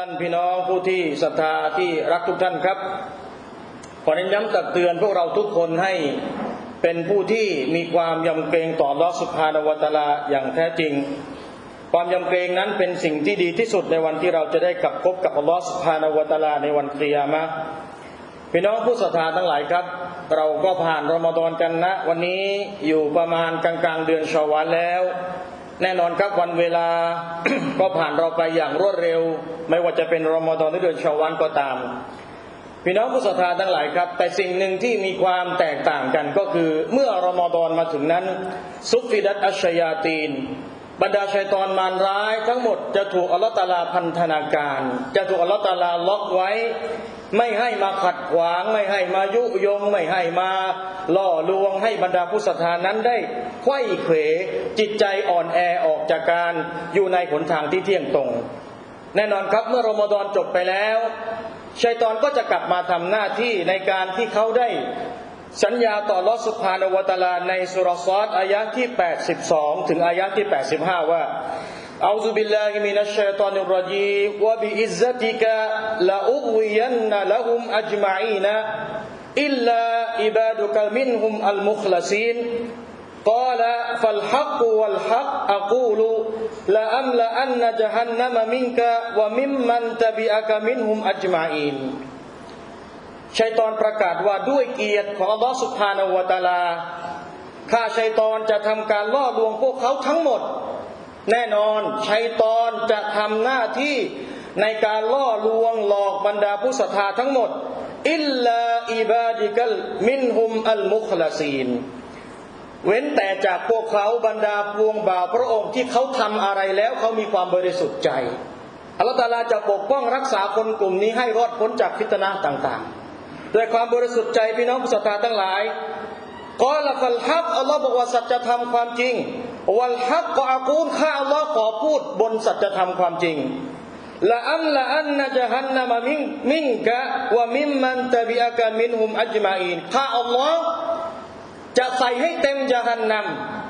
ท่านพี่น้องผู้ที่ศรัทธาที่รักทุกท่านครับ ขอเน้นย้ำตักเตือนพวกเราทุกคนให้เป็นผู้ที่มีความยำเกรงต่อลอสุภาณวตลาอย่างแท้จริง ความยำเกรงนั้นเป็นสิ่งที่ดีที่สุดในวันที่เราจะได้กลับพบกับลอสุภาณวตลาในวันเกียามะพี่น้องผู้ศรัทธาทั้งหลายครับ เราก็ผ่านรอมฎอนกันนะ วันนี้อยู่ประมาณกลางๆเดือนชาวาแล้ว แน่นอนครับวันเวลา ก็ผ่านเราไปอย่างรวดเร็ว ไม่ว่าจะเป็นรอมฎอนหรือเดือนชาวันก็ตาม พี่น้องผู้ศรัทธาทั้งหลายครับ แต่สิ่งหนึ่งที่มีความแตกต่างกันก็คือ เมื่อรอมฎอนมาถึงนั้น ซุฟฟิดัตอัชยาตีน บรรดาชัยตอนมารร้ายทั้งหมดจะถูกอัลตาลาพันธนาการ จะถูกอัลตาลาล็อกไว้ ไม่ให้มาขัดขวาง ไม่ให้มายุยง ไม่ให้มาล่อลวงให้บรรดาผู้ศรัทธานั้นได้ไขว้เขวจิตใจอ่อนแอออกจากการอยู่ในหนทางที่เที่ยงตรง แน่นอนครับเมื่อรอมฎอนจบไปแล้วชัยตอนก็จะกลับมาทำหน้าที่ในการที่เขาได้ สัญญาต่อลอสุภานวตาลาในสุรซอดอายะที่ 82 ถึงอายะที่ 85 ว่าอัลลอฮฺบิลลาฮิมินัชชัยตานิรรจีมวะบิอิซซติกะละอุวิยันนะละฮุมอัจมาอีนะอิลลาอิบาดุกะมินฮุมอัลมุคลาซีน قال فالحق والحق أقول لأملأن جهنم منك وممن تبعك منهم أجمعين ชัยตอนประกาศว่าด้วยเกียรติของอัลลอฮฺสุบฮานวตาลา ข้าชัยตอนจะทำการล่อลวงพวกเขาทั้งหมด แน่นอนชัยตอนจะทำหน้าที่ในการล่อลวงหลอกบรรดาผู้ศรัทธาทั้งหมด อิลลาอิบาดิกัลมินฮุมอัลมุคลาซีนเว้นแต่จากพวกเขาบรรดาพวงบ่าวพระองค์ที่เขาทำอะไรแล้วเขามีความบริสุทธิ์ใจอัลลอฮฺตาลาจะปกป้องรักษาคนกลุ่มนี้ให้รอดพ้นจากฟิตนะต่างๆ ด้วยความบริสุทธิ์ใจพี่น้องผู้ศรัทธาทั้งหลายกอละฟัลฮักอัลลอฮ์บอกว่าสัจธรรมความจริงวัลฮักก็อากูลข้าอัลลอฮ์ขอพูดบนสัจธรรมความจริงละอัมละอันนะจะฮันนามะมิงมิงกะวะมิมมันตะบิอะกะมินฮุมอัจมาอีนข้าอัลลอฮ์จะใส่ให้เต็มจาหันน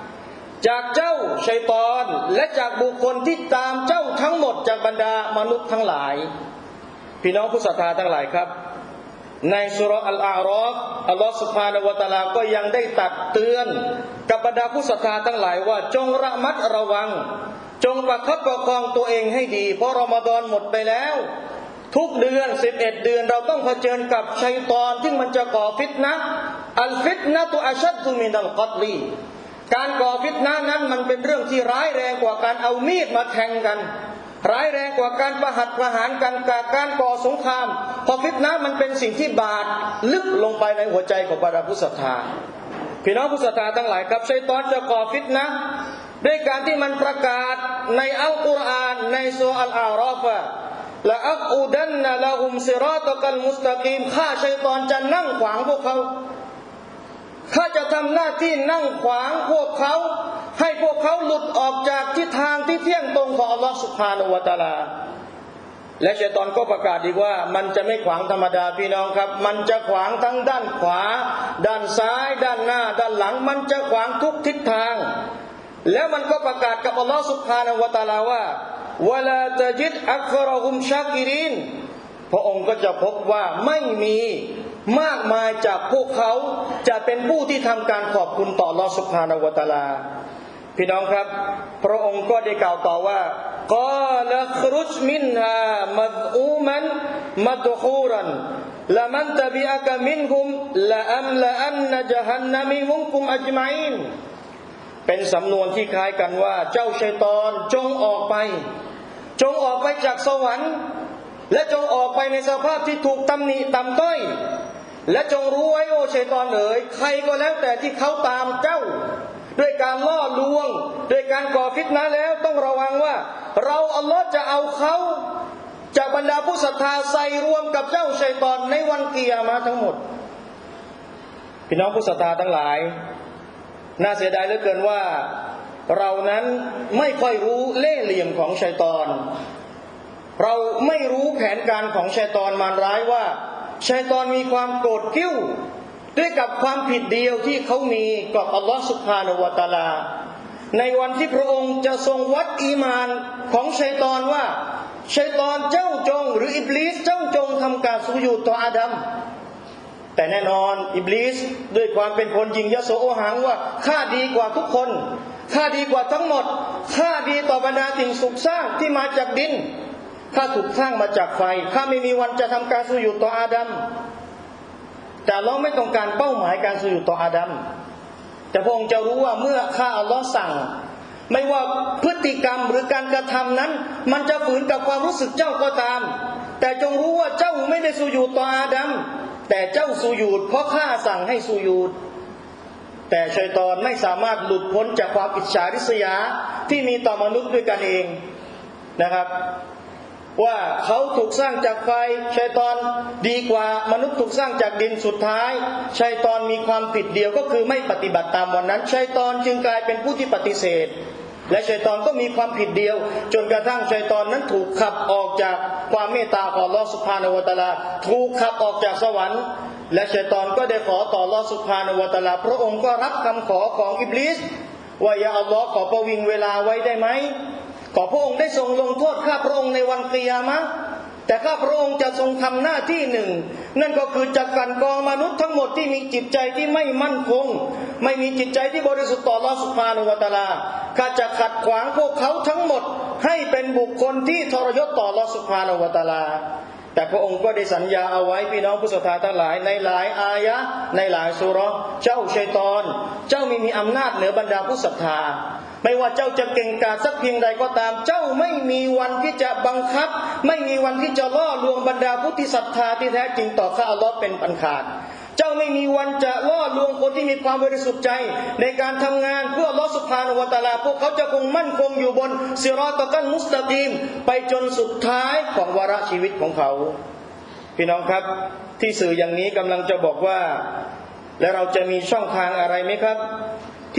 ำจากเจ้าชัยตอนและจากบุคคลที่ตามเจ้าทั้งหมดจากบรรดามนุษย์ทั้งหลาย พี่น้องผู้ศรัทธาทั้งหลายครับ ในสุรอัลอารอฟอัลลอฮฺสุบฮานาวะตาลาก็ยังได้ตักเตือน กับบรรดาผู้ศรัทธาทั้งหลายว่าจงระมัดระวัง จงประคับประคองตัวเองให้ดี เพราะรอมฎอนหมดไปแล้ว ทุกเดือน11 เดือนเราต้องเผชิญกับชัยตอนที่มันจะก่อฟิตนะอัลฟิตนะตุอัชัดตุมินัลกัตลีการก่อฟิตนะนั้นมันเป็นเรื่องที่ร้ายแรงกว่าการเอามีดมาแทงกัน ร้ายแรงกว่าการประหัตประหารกันกับการก่อสงครามเพอฟิตนะมันเป็นสิ่งที่บาดลึกลงไปในหัวใจของบรรดาผู้ศรัทธาพี่น้องผู้ศรัทธาทั้งหลายครับชัยตอนจะก่อฟิตนะด้วยการที่มันประกาศในอัลกุรอานในสุอัลอารอฟะละอักอุดันนะละหุมซิรอตกัลมุสตะกีมข้าชัยตอนจะนั่งขวางพวกเขาข้าจะทำหน้าที่นั่งขวางพวกเขา ให้พวกเขาหลุดออกจากทิศทางที่เที่ยงตรงของอัลลอฮฺสุบฮานาละตาลา และเชตอนก็ประกาศอีกว่า มันจะไม่ขวางธรรมดาพี่น้องครับ มันจะขวางทั้งด้านขวา ด้านซ้าย ด้านหน้า ด้านหลัง มันจะขวางทุกทิศทาง แล้วมันก็ประกาศกับอัลลอฮฺสุบฮานาละตาลาว่าวลาตจิดอัครหุมชากิรินพระองค์ก็จะพบว่าไม่มีมากมายจากพวกเขาจะเป็นผู้ที่ทำการขอบคุณต่อลอสุภานวตาลา พี่น้องครับ พระองค์ก็ได้กล่าวต่อว่ากาลครุจมินฮามัดอูมันมัดคูรันละมันตบิอักมินหุมละอัมละอันนจะฮันนามิมุมกุมอัจมัยนเป็นสำนวนที่คล้ายกันว่า เจ้าชัยตอนจงออกไป จงออกไปจากสวรรค์ และจงออกไปในสภาพที่ถูกตำหนิตำต้อย และจงรู้ไว้โอชัยตอนเอ๋ยใครก็แล้วแต่ที่เขาตามเจ้า ด้วยการล่อลวง ด้วยการก่อฟิตนะแล้วต้องระวังว่า เราอัลลอฮ์จะเอาเขาจากบรรดาผู้ศรัทธาใส่รวมกับเจ้าชัยตอนในวันเกียร์มาทั้งหมด พี่น้องผู้ศรัทธาทั้งหลาย น่าเสียดายเหลือเกินว่า เรานั้นไม่ค่อยรู้เล่ห์เหลี่ยมของชัยตอน เราไม่รู้แผนการของชัยตอนมารร้ายว่าชัยตอนมีความโกรธกิ้ว ด้วยกับความผิดเดียวที่เขามีกับอัลลอฮฺสุบฮานวตาลา ในวันที่พระองค์จะทรงวัดอีมานของชัยตอนว่าชัยตอนเจ้าจง หรืออิบลิสเจ้าจงทำการสุญูต่ออาดัมแต่แน่นอนอิบลิสด้วยความเป็นคนยิงยโสโอหังว่าข้าดีกว่าทุกคนข้าดีกว่าทั้งหมดข้าดีต่อบรรดาสิ่งสุขสร้างที่มาจากดินข้าถูกสร้างมาจากไฟข้าไม่มีวันจะทำการสุญูดต่ออาดัม แต่เราไม่ต้องการเป้าหมายการสุญูดต่ออาดัมแต่พระองค์จะรู้ว่าเมื่อข้าอัลลอฮ์สั่ง ไม่ว่าพฤติกรรมหรือการกระทำนั้น มันจะฝืนกับความรู้สึกเจ้าก็ตาม แต่จงรู้ว่าเจ้าไม่ได้สุญูดต่ออาดัมแต่เจ้าสุญูดเพราะข้าสั่งให้สุญูดแต่ชัยตอนไม่สามารถหลุดพ้นจากความอิจฉาริษยาที่มีต่อมนุษย์ด้วยกันเองนะครับ ว่าเขาถูกสร้างจากไฟชัยตอนดีกว่ามนุษย์ถูกสร้างจากดินสุดท้ายชัยตอนมีความผิดเดียวก็คือไม่ปฏิบัติตามวันนั้นชัยตอนจึงกลายเป็นผู้ที่ปฏิเสธ และชัยตอนก็มีความผิดเดียว จนกระทั่งชัยตอนนั้นถูกขับออกจากความเมตตาของลอสุภานวตาลาถูกขับออกจากสวรรค์ และชัยตอนก็ได้ขอต่อลอสุภานวตาลา พระองค์ก็รับคำขอของอิบลิสว่าอย่าอัลลอฮ์ขอประวิงเวลาไว้ได้ไหมขอพระองค์ได้ทรงลงโทษข้าพระ ค์ในวันกิยามะห์แต่ข้าพระองค์จะทรงทำหน้าที่หนึ่ง นั่นก็คือจะกลันกองมนุษย์ทั้งหมดที่มีจิตใจที่ไม่มั่นคง ไม่มีจิตใจที่บริสุทธิ์ต่ออัลอสุภานุวตาลาข้าจะขัดขวางพวกเขาทั้งหมด ให้เป็นบุคคลที่ทรยศต่ออัลอสุภานุวตาลา แต่พระองค์ก็ได้สัญญาเอาไว้พี่น้องผู้ศรัทธาทั้งหลายในหลายอายะในหลายสุรเจ้าชัยตอน เจ้าไม่มีอำนาจเหนือบรรดาผู้ศรัทธา ไม่ว่าเจ้าจะเก่งกาจสักเพียงใดก็ตาม เจ้าไม่มีวันที่จะบังคับ ไม่มีวันที่จะล่อลวงบรรดาผู้ที่ศรัทธาที่แท้จริงต่อข้าอัลลอฮ์เป็นปันขาด เจ้าไม่มีวันจะล่อลวงคนที่มีความบริสุทธิ์ใจ ในการทำงานเพื่อลอสุภาณวตาลา พวกเขาจะคงมั่นคงอยู่บนสิรอตะกันมุสตะกีม ไปจนสุดท้ายของวาระชีวิตของเขา พี่น้องครับที่สื่ออย่างนี้กำลังจะบอกว่า และเราจะมีช่องทางอะไรไหมครับ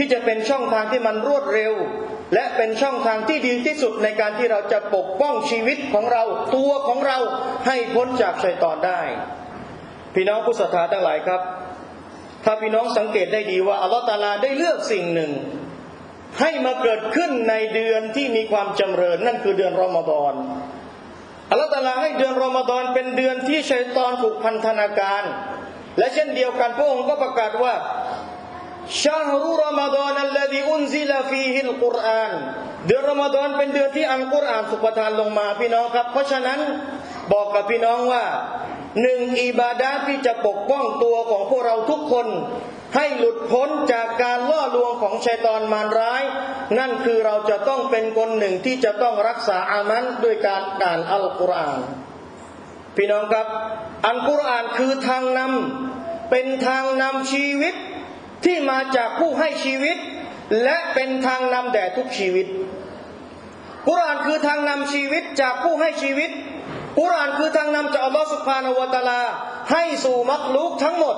ที่จะเป็นช่องทางที่มันรวดเร็ว และเป็นช่องทางที่ดีที่สุดในการที่เราจะปกป้องชีวิตของเราตัวของเราให้พ้นจากชัยตอนได้ พี่น้องผู้ศรัทธาทั้งหลายครับ ถ้าพี่น้องสังเกตได้ดีว่าอัลลอฮฺตาลาได้เลือกสิ่งหนึ่ง ให้มาเกิดขึ้นในเดือนที่มีความจำเริญนั่นคือเดือนรอมฎอนอัลลอฮฺตาลาให้เดือนรอมฎอนเป็นเดือนที่ชัยตอนถูกพันธนาการ และเช่นเดียวกันพระองค์ก็ประกาศว่า ชาฮรุรอมฎอนอัลลดีอุนซิลฟีฮิลกุรานเดือนรอมฎอนเป็นเดือนที่อัลกุรอานสุประทานลงมาพี่น้องครับ เพราะฉะนั้นบอกกับพี่น้องว่าหนึ่งอิบาดาที่จะปกป้องตัวของพวกเราทุกคน ให้หลุดพ้นจากการล่อลวงของชัยตอนมารร้าย นั่นคือเราจะต้องเป็นคนหนึ่งที่จะต้องรักษาอามันด้วยการอ่านอัลกุรอาน พี่น้องครับ อัลกุรอานคือทางนำเป็นทางนำชีวิต ที่มาจากผู้ให้ชีวิต และเป็นทางนำแด่ทุกชีวิตกุรานคือทางนำชีวิตจากผู้ให้ชีวิตกุรานคือทางนำจากอัลลอฮฺสุบฮานวตาลา ให้สู่มักลุกทั้งหมด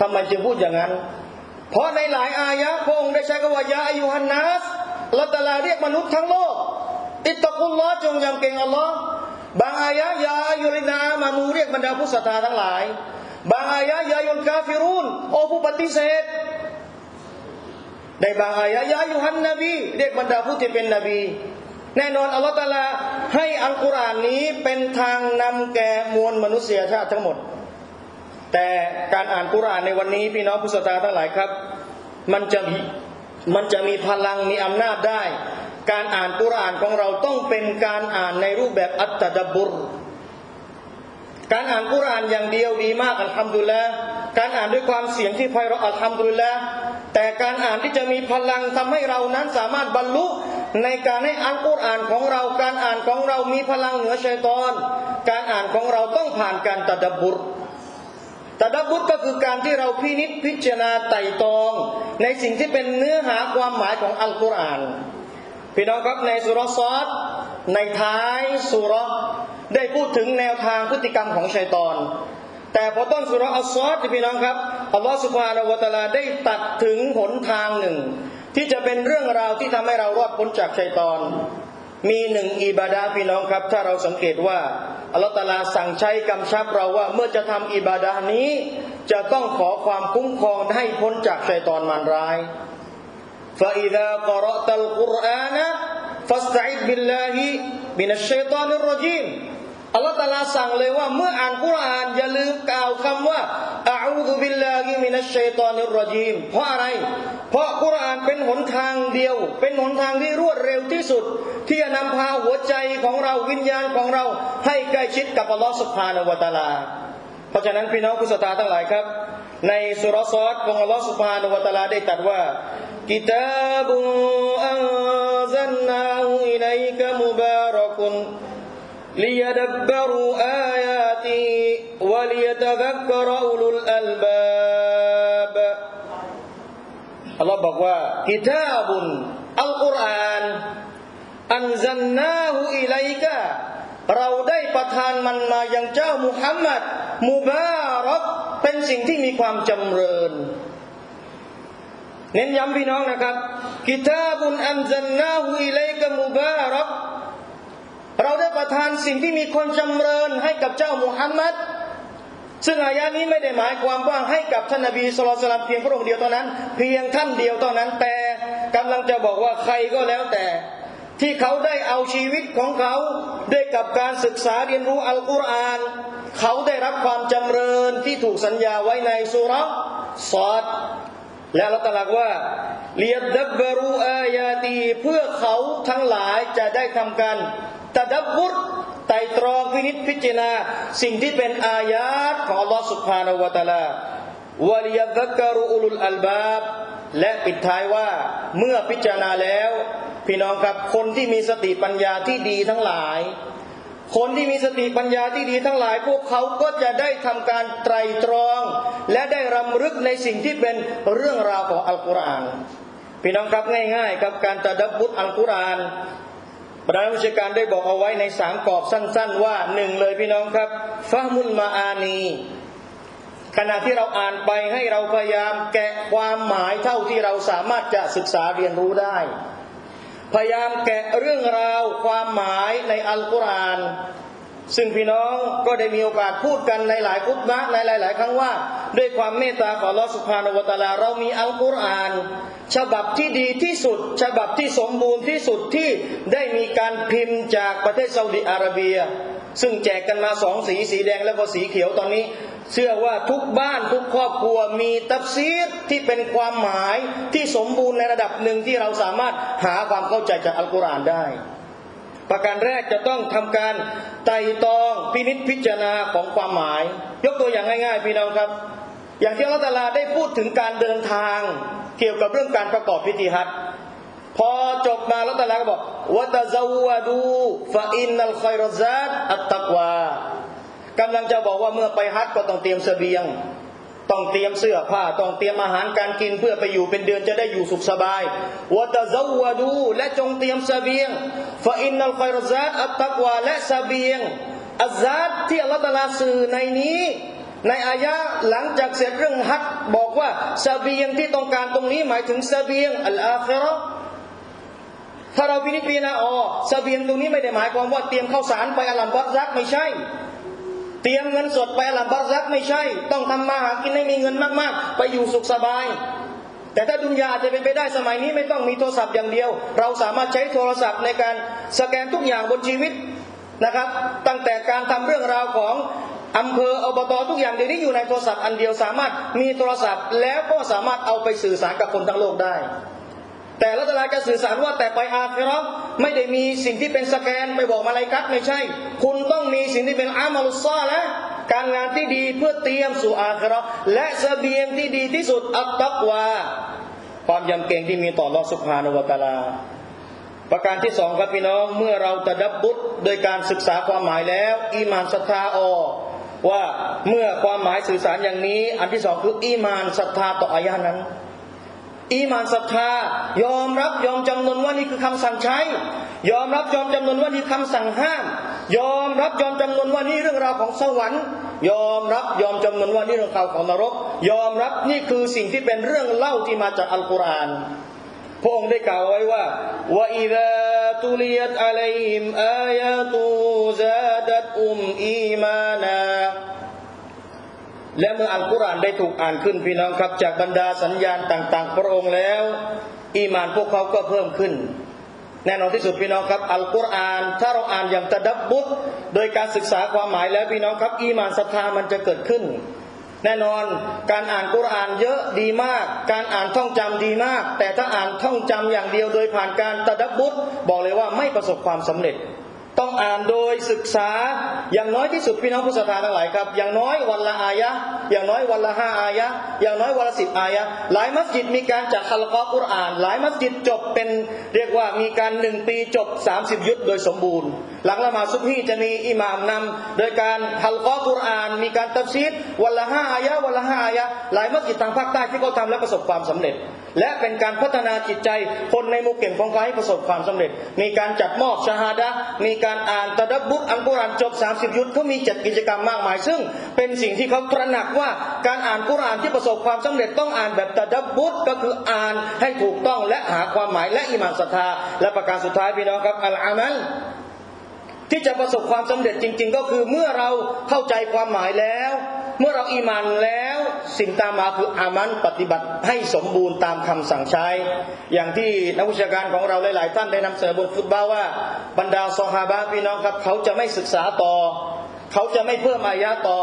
ทำไมจึงพูดอย่างนั้น เพราะในหลายอายะห์พระองค์ได้ใช้คำว่ายาอายุฮันนัสลลอฮฺตาลาเรียกมนุษย์ทั้งโลก อิตตะกุลลอฮ์จงยำเกรงอัลลอฮ์บางอายะห์ยาอายุรินามานูเรียกบรรดาผู้ศรัทธาทั้งหลาย บางอายะยายุนกาฟิรุนโอผู้ปฏิเสธในบางอายะยายุฮันนบีเรียกบรรดาผู้ที่เป็นนบี แน่นอนอัลลอฮฺตะอาลาให้อัลกุรอานนี้เป็นทางนำแก่มวลมนุษยชาติทั้งหมด แต่การอ่านกุรอานในวันนี้พี่น้องผู้ศรัทธาทั้งหลายครับ มันจะมีมันจะมีพลังมีอำนาจได้ การอ่านกุรอานของเราต้องเป็นการอ่านในรูปแบบอัตตะดบุร การอ่านกุรอานอย่างเดียวดีมากอัลฮัมดุลิลละการอ่านด้วยความเสียงที่ไพเราะอัลฮัมดุลิลละแต่การอ่านที่จะมีพลังทำให้เรานั้นสามารถบรรลุ ในการให้อ่านกุรอานของเรา การอ่านของเรามีพลังเหนือชัยตอน การอ่านของเราต้องผ่านการตะดับบุรตะดับบุตก็คือการที่เราพินิจพิจารณาไต่ตรอง ในสิ่งที่เป็นเนื้อหาความหมายของอัลกุรอานพี่น้องครับในสุรซอดในท้ายสุร ได้พูดถึงแนวทางพฤติกรรมของชัยตอน แต่พอต้นสุรอัลซอดพี่น้องครับอัลลอฮฺสุบฮานาวะตาลาได้ตัดถึงหนทางหนึ่ง ที่จะเป็นเรื่องราวที่ทำให้เรารอดพ้นจากชัยตอน มีหนึ่งอิบาดาพี่น้องครับ ถ้าเราสังเกตว่าอัลลอฮฺตาลาสั่งใช้กำชับเราว่าเมื่อจะทำอิบาดานี้ จะต้องขอความคุ้มครองให้พ้นจากชัยตอนมารร้าย فإذا قرأت القرآن فاستعذ بالله من الشيطان الرجيم อัลลอฮฺตาลาสั่งเลยว่าเมื่ออ่านกุรอานอย่าลืมกล่าวคำว่าอาอูดุบิลลาฮิมินัชชัยตอนิรรจีมเพราะอะไร เพราะกุรอานเป็นหนทางเดียว เป็นหนทางที่รวดเร็วที่สุด ที่จะนำพาหัวใจของเราวิญญาณของเราให้ใกล้ชิดกับอัลลอฮฺสุบฮานาวะตาลา เพราะฉะนั้นพี่น้องผู้ศรัทธาทั้งหลายครับ ในสุรซอดของอัลลอฮฺสุบฮานะฮูวะตาลาได้ตรัสว่ากิตาบุอันซันนาอิลัยกะมุบา ลิยดับบรูอายาติวะลิยตะซักกะรอุลุลอัลบาบอัลลอฮ์บอกว่ากิตาบุนอัลกุรอานอันซันนาฮูอิลัยกะเราได้ประทานมันมายังเจ้ามุฮัมมัดมุบารักเป็นสิ่งที่มีความจำเริญเน้นย้ำพี่น้องนะครับกิตาบุนอัมซันนาฮูอิเลกมุบารัก เราได้ประทานสิ่งที่มีความจำเริญให้กับเจ้ามุฮัมมัดซึ่งอายะนี้ไม่ได้หมายความว่าให้กับท่านนบีสุลต่านเพียงพระองค์เดียวเท่านั้น เพียงท่านเดียวเท่านั้น แต่กำลังจะบอกว่าใครก็แล้วแต่ ที่เขาได้เอาชีวิตของเขาด้วยกับการศึกษาเรียนรู้อัลกุรอาน เขาได้รับความจำเริญที่ถูกสัญญาไว้ในสุเราะห์ซอด และเระตลักว่าเรียดับบรูอายาตีเพื่อเขาทั้งหลายจะได้ทำการตะดับบุตไตรตรองวินิจพิจารณาสิ่งที่เป็นอายาตของอัลลอฮ์สุภาณวตาลาวลียดักรูอุลุลอัลบาบและปิดท้ายว่าเมื่อพิจารณาแล้ว พี่น้องครับคนที่มีสติปัญญาที่ดีทั้งหลาย คนที่มีสติปัญญาที่ดีทั้งหลายพวกเขาก็จะได้ทำการไตรตรอง และได้รำลึกในสิ่งที่เป็นเรื่องราวของอัลกุรอานพี่น้องครับง่ายๆครับการตะดับบุตอัลกุรอานประธานวิชาการได้บอกเอาไว้ในสามกรอบสั้น ๆ ว่าหนึ่งเลยพี่น้องครับฟามุลมาอานีขณะที่เราอ่านไปให้เราพยายามแกะความหมายเท่าที่เราสามารถจะศึกษาเรียนรู้ได้ พยายามแกะเรื่องราวความหมายในอัลกุรอานซึ่งพี่น้องก็ได้มีโอกาสพูดกันในหลายคุตบะในหลาย ๆ ครั้งว่า ด้วยความเมตตาของลอสุภานวตาลาเรามีอัลกุรอาน ฉบับที่ดีที่สุด ฉบับที่สมบูรณ์ที่สุดที่ได้มีการพิมพ์จากประเทศซาอุดิอาระเบีย ซึ่งแจกกันมาสองสีสีแดงแล้วก็สีเขียวตอนนี้ เชื่อว่าทุกบ้านทุกครอบครัวมีตัฟซีรที่เป็นความหมายที่สมบูรณ์ในระดับหนึ่งที่เราสามารถหาความเข้าใจจากอัลกุรอานได้ ประการแรกจะต้องทำการไต่ตองพินิจพิจารณาของความหมาย ยกตัวอย่างง่ายๆพี่น้องครับ อย่างที่อัลตลาได้พูดถึงการเดินทางเกี่ยวกับเรื่องการประกอบพิธีฮัจพอจบมาอัลตลาก็บอกวะตะซาวดูฟะอินนัลคอยรซาตอัตตักวา กำลังจะบอกว่าเมื่อไปฮัจญ์ก็ต้องเตรียมเสบียง ต้องเตรียมเสื้อผ้า ต้องเตรียมอาหารการกินเพื่อไปอยู่เป็นเดือนจะได้อยู่สุขสบายวะตะซาวะดูและจงเตรียมเสบียงฟะอินนัลคอยรซาตอัตตักวาและเสบียงอัซซาตที่อัลลอฮฺตะอาลาสื่อในนี้ในอายะหลังจากเสร็จเรื่องฮัจญ์บอกว่าเสบียงที่ต้องการตรงนี้หมายถึงเสบียงอัลอาคราะถ้าเราพินิจพิจารณาอ๋อเสบียงตรงนี้ไม่ได้หมายความว่าเตรียมข้าวสารไปอลัมบัตซักไม่ใช่ เตรียมเงินสดไปอาลัมบัตซักไม่ใช่ ต้องทำมาหากินให้มีเงินมากๆ ไปอยู่สุขสบาย แต่ถ้าดุนยาจะเป็นไปได้สมัยนี้ไม่ต้องมีโทรศัพท์อย่างเดียว เราสามารถใช้โทรศัพท์ในการสแกนทุกอย่างบนชีวิตนะครับ ตั้งแต่การทำเรื่องราวของอำเภออบตทุกอย่างเดี๋ยวนี้อยู่ในโทรศัพท์อันเดียวสามารถมีโทรศัพท์ แล้วก็สามารถเอาไปสื่อสารกับคนทั้งโลกได้ แต่ละตลาดจะสื่อสารว่าแต่ไปอาคิเราะ ไม่ได้มีสิ่งที่เป็นสแกนไปบอกมาลายกัดไม่ใช่ คุณต้องมีสิ่งที่เป็นอามัลุสซอและการงานที่ดีเพื่อเตรียมสู่อาคราและเสบียงที่ดีที่สุดอัตตักวา ความยำเกรงที่มีต่อรอสุภานุวตาลา ประการที่สองครับพี่น้องเมื่อเราตะดับบุตรโดยการศึกษาความหมายแล้ว อีมานศรัทธาออว่าเมื่อความหมายสื่อสารอย่างนี้ อันที่สองคืออีมานศรัทธาต่ออายะนั้น อีมานศรัทธายอมรับยอมจำนนว่านี่คือคำสั่งใช้ ยอมรับยอมจำนนว่านี่คำสั่งห้าม ยอมรับยอมจำนนว่านี่เรื่องราวของสวรรค์ ยอมรับยอมจำนนว่านี่เรื่องราวของนรก ยอมรับนี่คือสิ่งที่เป็นเรื่องเล่าที่มาจากอัลกุรอานพระองค์ได้กล่าวไว้ว่าว่าอิดะตุลียตอะลัยฮิมอายาตูซาดัตอุมอีมานา และเมื่ออัลกุรอานได้ถูกอ่านขึ้นพี่น้องครับ จากบรรดาสัญญาณต่าง ๆ พระองค์แล้ว อีมานพวกเขาก็เพิ่มขึ้น แน่นอนที่สุดพี่น้องครับ อัลกุรอาน ถ้าเราอ่านอย่างตะดับบุตโดยการศึกษาความหมายแล้วพี่น้องครับ อีมานศรัทธามันจะเกิดขึ้น แน่นอนการอ่านกุรอานเยอะดีมาก การอ่านท่องจำดีมาก แต่ถ้าอ่านท่องจำอย่างเดียวโดยผ่านการตะดับบุตบอกเลยว่าไม่ประสบความสำเร็จ ต้องอ่านโดยศึกษาอย่างน้อยที่สุดพี่น้องผู้ศรัทธาทั้งหลายครับ อย่างน้อยวันละอายะอย่างน้อยวันละห้าอายะอย่างน้อยวันละสิบอายะหลายมัสยิดมีการจัดฮัลกอกุรอาน หลายมัสยิดจบเป็นเรียกว่ามีการหนึ่งปีจบ 30 ยุทธโดยสมบูรณ์ หลังละมาดซุบฮีจะมีอิหม่ามนำโดยการฮัลกอกุรอาน มีการตัฟซีดวันละห้าอายะวันละห้าอายะหลายมัสยิดทางภาคใต้ที่เขาทำและประสบความสำเร็จ และเป็นการพัฒนาจิตใจคนในหมุกเก่งของเขาให้ประสบความสำเร็จ มีการจัดมอบชาฮาดะมีการการอ่านตะดับบุตอัลกุรอานจบ 30 ยุทธเขามีจัดกิจกรรมมากมาย ซึ่งเป็นสิ่งที่เขาตระหนักว่าการอ่านกุรอานที่ประสบความสำเร็จต้องอ่านแบบตะดับบุตก็คืออ่านให้ถูกต้องและหาความหมายและอิมานศรัทธา และประการสุดท้ายพี่น้องครับอัลอามัลที่จะประสบความสำเร็จจริง ๆ ก็คือเมื่อเราเข้าใจความหมายแล้ว เมื่อเราอีหมันแล้ว สิ่งตามมาคืออามันปฏิบัติให้สมบูรณ์ตามคำสั่งใช้ อย่างที่นักวิชาการของเราหลาย ๆ ท่านได้นำเสนอบนฟุตบาว่า บรรดาซอฮาบะพี่น้องครับ เขาจะไม่ศึกษาต่อ เขาจะไม่เพิ่มอายะต่อ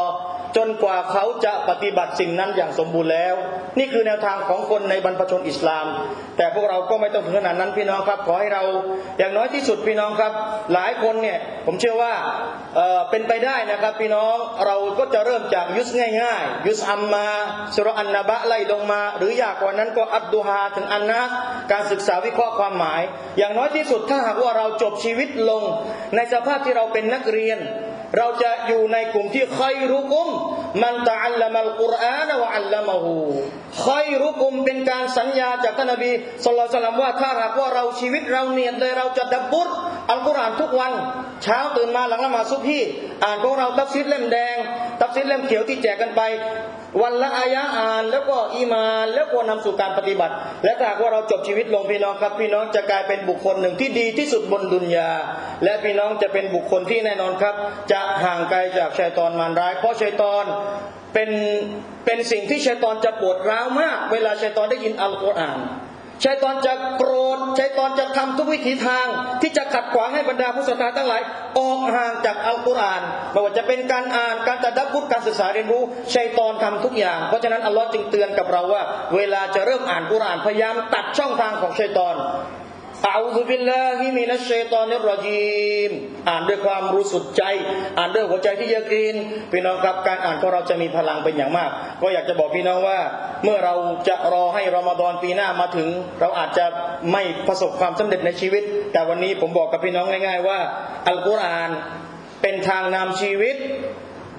จนกว่าเขาจะปฏิบัติสิ่งนั้นอย่างสมบูรณ์แล้ว นี่คือแนวทางของคนในบรรพชนอิสลาม แต่พวกเราก็ไม่ต้องถึงขนาดนั้นพี่น้องครับ ขอให้เราอย่างน้อยที่สุดพี่น้องครับ หลายคนเนี่ยผมเชื่อว่าเเป็นไปได้นะครับ พี่น้องเราก็จะเริ่มจากยุสง่ายๆ ยุสอัมมาสุรอันนบะไล่ลงมา หรืออยากกว่านั้นก็อัดดูฮาถึงอันนัสการศึกษาวิเคราะห์ความหมาย อย่างน้อยที่สุดถ้าหากว่าเราจบชีวิตลงในสภาพที่เราเป็นนักเรียน เราจะอยู่ในกลุ่มที่ใครรุกุม มันตะอัลละมัลกุรอานวะอัลละมะฮูใครรุกุมเป็นการสัญญาจากท่านนบีสุลต่านว่าถ้าหากว่าเราชีวิตเราเนียดเลยเราจะดับบุรอัลกุรอานทุกวัน เช้าตื่นมาหลังละหมาดซุบฮีอ่านพวกเราตับซิดเล่มแดง ตับซิดเล่มเขียวที่แจกกันไป วันละอายะอ่านแล้วก็อีมานแล้วก็นำสู่การปฏิบัติ และถ้าหากว่าเราจบชีวิตลงพี่น้องครับ พี่น้องจะกลายเป็นบุคคลหนึ่งที่ดีที่สุดบนดุนยา และพี่น้องจะเป็นบุคคลที่แน่นอนครับ จะห่างไกลจากชัยตอนมารร้าย เพราะชัยตอนเป็นเป็นสิ่งที่ชัยตอนจะปวดร้าวมาก เวลาชัยตอนได้ยินอัลกุรอาน ชัยตอนจะโกรธชัยตอนจะทำทุกวิถีทาง ที่จะขัดขวางให้บรรดาผู้ศรัทธาทั้งหลาย ออกห่างจากอัลกุรอานไม่ว่าจะเป็นการอ่านการตัดดับพุทธการศึกษาเรียนรู้ชัยตอนทำทุกอย่าง เพราะฉะนั้นอัลลอฮ์จึงเตือนกับเราว่า เวลาจะเริ่มอ่านกุรอานพยายามตัดช่องทางของชัยตอน อาอุบิลลาฮิมินัชชัยตอนิรจีมอ่านด้วยความรู้สุดใจ อ่านด้วยหัวใจที่เยือกรินพี่น้องครับการอ่านของเราจะมีพลังเป็นอย่างมาก ก็อยากจะบอกพี่น้องว่า เมื่อเราจะรอให้รอมฎอนปีหน้ามาถึง เราอาจจะไม่ประสบความสำเร็จในชีวิต แต่วันนี้ผมบอกกับพี่น้องง่าย ๆ ว่าอัลกุรอานเป็นทางนำชีวิต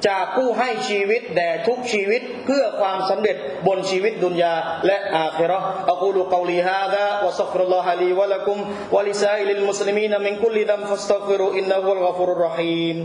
จากผู้ให้ชีวิตแด่ทุกชีวิตเพื่อความสำเร็จบนชีวิตดุนยาและอาคิเราะห์อักูลุกอลีฮาซาวะซักฟิรุลลอฮะลีวะลักุมวะลิซาอิลิลมุสลิมีนมินกุลลิดัมฟัสตักฟิรุอินนะฮุวัลกอฟุรุรราะฮีม